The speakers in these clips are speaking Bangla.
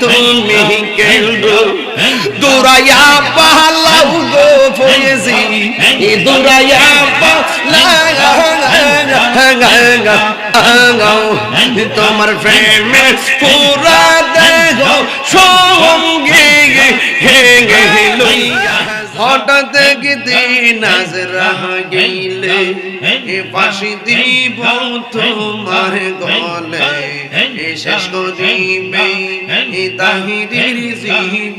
তুমি কেন্দ্র দুরাইয়া পালাও গো ফয়েজি দুরাইয়া তোমার প্রেমে পুরা দেহ সঙ্গে হেঙ্গে হঠাৎ গিদি নাজরা গেলে এ পাশি দিব তোমার গলে, এ শেষ করিবে এ জীব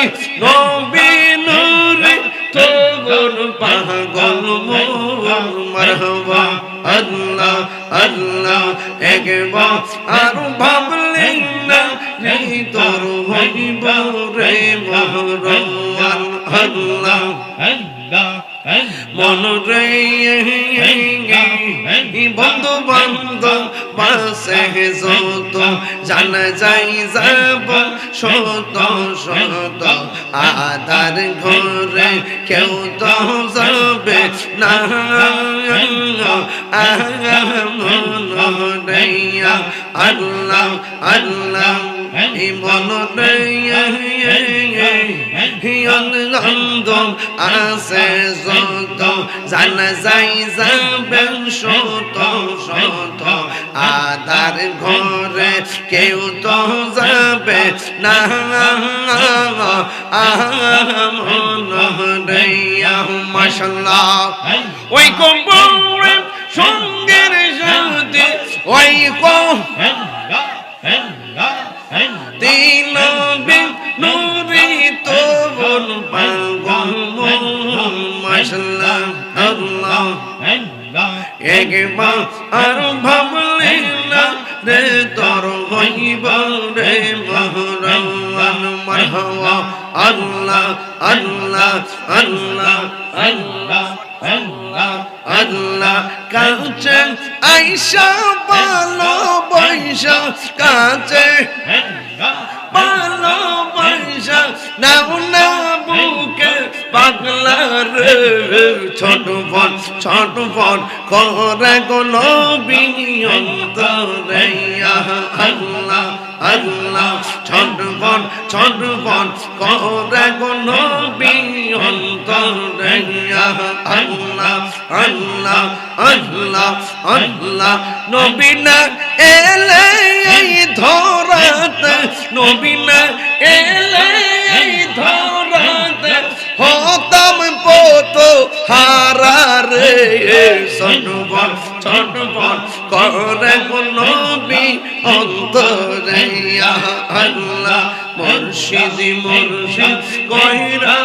সাথে নবীনুরে তোর পাগল মারহাবা আল্লাহ আল্লাহ একবার আর ভাবলেন না তোর হইব রে মহরমান আল্লাহ মন রে বন্ধু বান্ধব পাশে যত জানা যাই যাব শত শত আধার ঘরে কেউ তো যাবে না রে আল্লাহ আল্লাহ মন রে আনন্দ আছে যত জানা যাই যাবেন শত শত আধার ঘরে কেউ তো যাবে না মাসাল্লাহ ওই কম্বরে সঙ্গের সাথে ওই কম একবার আর ভাবলে না রে তোর হইব রে মহরমান মারহাওয়া আল্লাহ আল্লাহ আল্লাহ আল্লাহ আল্লাহ আল্লাহ কাছে আইসা ভালো বৈশা কাছে ভালো বৈশা নাও না বুকে পাগলা রে ছোট ফন ছোট ফন করে আল্লাহ নবীনা এলে ধরাতে। নবীনা এলে হারারে সনবন সনবন করে নবী অন্তরে আল্লাহ মুর্শিদ মুর্শিদ কইরা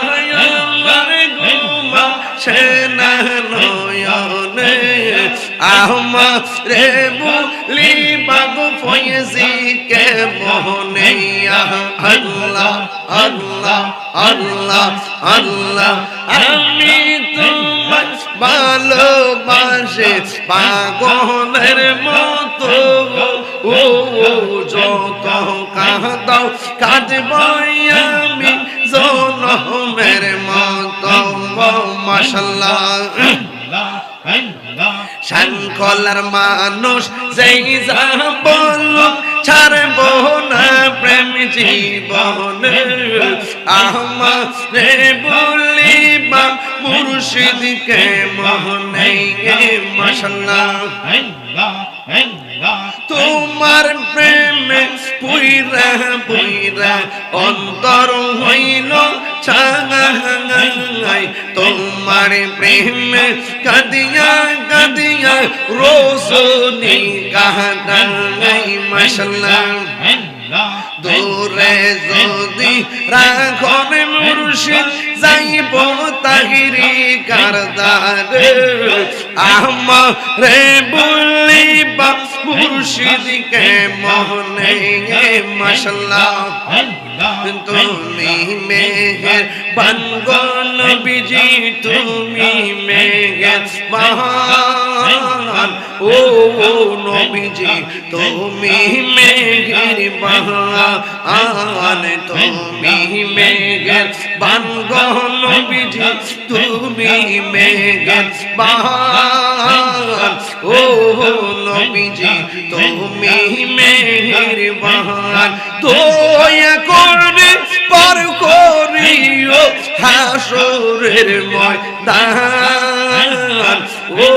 আমার গুমা সেনা নয়নে আহমা রে বুলি বাবু ফয়েজি কে মোহনে আল্লাহ আল্লাহ আল্লাহ আল্লাহ। আমি তোমার ভালোবাসে, পাগলের মতো। ও যত কাঁদাও, কাঁদব আমি জনমের মতো। মাসাল্লাহ শঙ্কলার মানুষ, যেই যা বলল ছাড়ব না প্রেম জীবন। আমারে বলিবা মুর্শিদকে মোহনে মশলা তোমার প্রেমে পুইরা পুইরা অন্তর হইল চাই তোমার প্রেমে কাদিয়া কাদিয়া কাহাদাই মশলা দূরে যদি রাখন মুর্শিদ যাইব তাহিরি কারদার, আমারে বলিবা মুর্শিদকে মোহনে মশলা তুমি মেঘের বানগন বিজি তুমি মেঘের বাহান ও নবীজি তুমি মেঘের বাহান তুমি মেঘের বানগন বিজি তুমি মেঘের বাহান ও নবীজি তুমি মেঘের বাহান দয়া করবে পার করিও হাসরের ময়দান ও,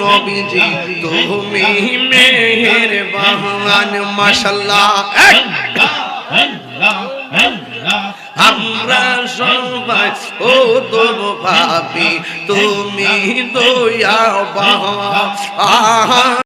নবীজি তুমি মেহের বাহান মাশাল্লাহ আমরা সবাই ও তোর ভাবি তুমি দয়া বাহা।